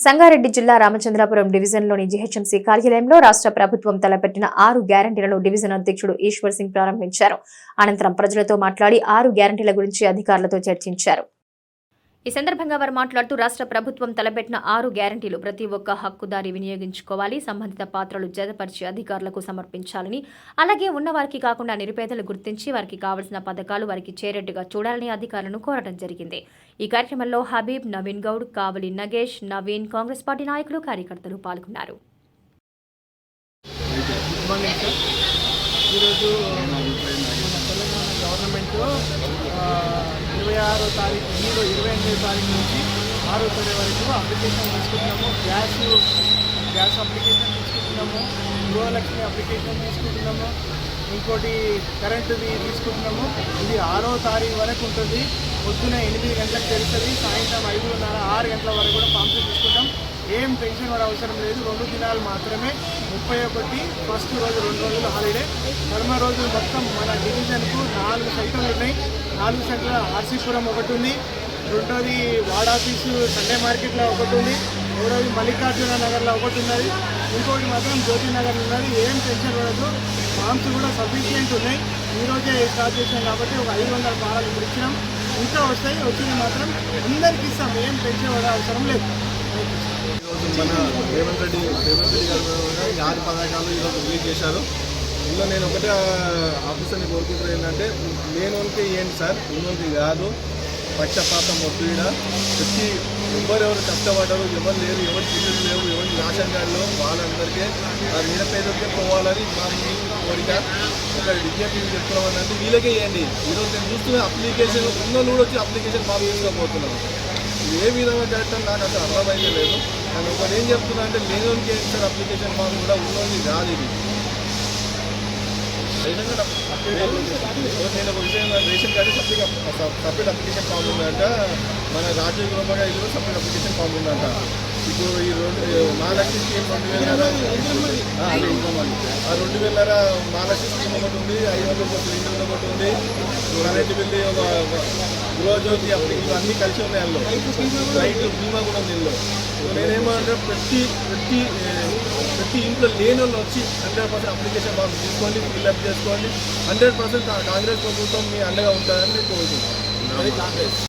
సంగారెడ్డి జిల్లా రామచంద్రాపురం డివిజన్లోని జీహెచ్ఎంసీ కార్యాలయంలో రాష్ట్ర ప్రభుత్వం తలపెట్టిన ఆరు గ్యారంటీలను డివిజన్ అధ్యక్షుడు ఈశ్వర్ సింగ్ ప్రారంభించారు. అనంతరం ప్రజలతో మాట్లాడి ఆరు గ్యారంటీల గురించి అధికారులతో చర్చించారు. ఈ సందర్భంగా వారు మాట్లాడుతూ రాష్ట్ర ప్రభుత్వం తలపెట్టిన ఆరు గ్యారంటీలు ప్రతి ఒక్క హక్కుదారి వినియోగించుకోవాలి సంబంధిత పాత్రలు జతపరిచి అధికారులకు సమర్పించాలని. అలాగే ఉన్నవారికి కాకుండా నిరుపేదలు గుర్తించి వారికి కావలసిన పథకాలు వారికి చేరేట్టుగా చూడాలని అధికారులను కోరడం జరిగింది. ఈ కార్యక్రమంలో హబీబ్ నవీన్ గౌడ్ కావలి నగేష్ నవీన్ కాంగ్రెస్ పార్టీ నాయకులు కార్యకర్తలు పాల్గొన్నారు. ఈరోజు తెలంగాణ గవర్నమెంట్ ఆరో తారీఖు మీరు ఇరవై ఎనిమిదో తారీఖు నుంచి ఆరో తారీఖు వరకు అప్లికేషన్ తీసుకుంటున్నాము. గ్యాస్ గ్యాస్ అప్లికేషన్ తీసుకుంటున్నాము. గృహలక్ష్మి అప్లికేషన్ తీసుకుంటున్నాము. ఇంకోటి కరెంటుది తీసుకుంటున్నాము. ఇది ఆరో తారీఖు వరకు ఉంటుంది. పొద్దున ఎనిమిది గంటలకు తెలుస్తుంది సాయంత్రం ఐదున్నర ఆరు గంటల వరకు కూడా పంపిణీ తీసుకుంటాం. ఏం టెన్షన్ పడే అవసరం లేదు. రెండు దినాలు మాత్రమే ముప్పై ఒకటి ఫస్ట్ రోజు రెండు రోజులు హాలిడే కర్మ రోజు మొత్తం మన డివిజన్కు నాలుగు సెంటర్లు ఉన్నాయి. నాలుగు సెంటర్ల ఆర్సీపురం ఒకటి ఉంది. రెండోది వార్డ్ ఆఫీసు సండే మార్కెట్లో ఒకటి ఉంది. మూడోది మల్లికార్జున నగర్లో ఒకటి ఉన్నది. ఇంకోటి మాత్రం జ్యోతి నగర్ ఉన్నది. ఏం టెన్షన్ పడదు ఫామ్స్ కూడా సఫిషియంట్ ఉన్నాయి. ఈ రోజే స్టార్ట్ చేసాం కాబట్టి ఒక ఐదు వందల పారాలు ఇప్పుడు ఇచ్చినాం. ఇంకా వస్తాయి వచ్చింది మాత్రం అందరికి ఇస్తాం. ఏం టెన్షన్ పడే అవసరం లేదు. ఈరోజు మన రేవంత్ రెడ్డి రేవంత్ రెడ్డి గారు కూడా ఆరు పథకాలు ఈరోజు రిలీజ్ చేశారు. ఇందులో నేను ఒకటే ఆఫీసర్ని కోరుకుంటున్నాను ఏంటంటే లేనోనికి ఏంటి సార్? ఉన్నోనికి కాదు. పక్షపాతం ఒత్తిడ ప్రతి ఎవరెవరు కష్టపడ్డారు ఎవరు లేరు ఎవరు పిల్లలు లేవు ఎవరు రేషన్ కార్డులు వాళ్ళందరికీ ఆ నిరపేదకే పోవాలని మా కోరిక. ఒక విజ్ఞప్తి చెప్తున్నామని వీళ్ళకే ఇవ్వండి ఈరోజు నేను చూస్తున్న అప్లికేషన్ ఉన్నోళ్ళు కూడా వచ్చి అప్లికేషన్ మా తీసుకోబోతున్నాను ఏ విధంగా కరెక్ట్ నాకు అసలు అర్థమైతే లేదు. కానీ ఒకటి ఏం చెప్తున్నా అంటే లేనోనికి ఏం సార్ అప్లికేషన్ ఫామ్ కూడా ఉన్నోనికి కాదు ఇది. నేను ఒక విషయం ration card separate separate application form ఉందంట మన రాజీవ్ గృహగా ఇది కూడా సపరేట్ అప్లికేషన్ ఫామ్ ఉందంట ఇప్పుడు ఈ రెండు మహాలక్ష్మి స్కీమ్ రెండు వేల ఆ, ఆ రెండు వేల మహాలక్ష్మి స్కీమ్ ఒకటి ఉంది ఐదు వందల ఒకటి రెండు వందల ఒకటి ఉంది కరెంట్ బిల్లు ఒక గృహజ్యోతి అప్లికేషన్ అన్నీ కలిసి ఉన్నాయి అందులో రైతు బీమా కూడా ఉంది ఇందులో సో నేనేమంటే ప్రతి ప్రతి ప్రతి ఇంట్లో లేని వాళ్ళు వచ్చి హండ్రెడ్ పర్సెంట్ అప్లికేషన్ ఫామ్ తీసుకోండి ఫిల్అప్ చేసుకోండి. హండ్రెడ్ పర్సెంట్ కాంగ్రెస్ ప్రభుత్వం మీ అండగా ఉంటుందని నేను కోరుతున్నాను కాంగ్రెస్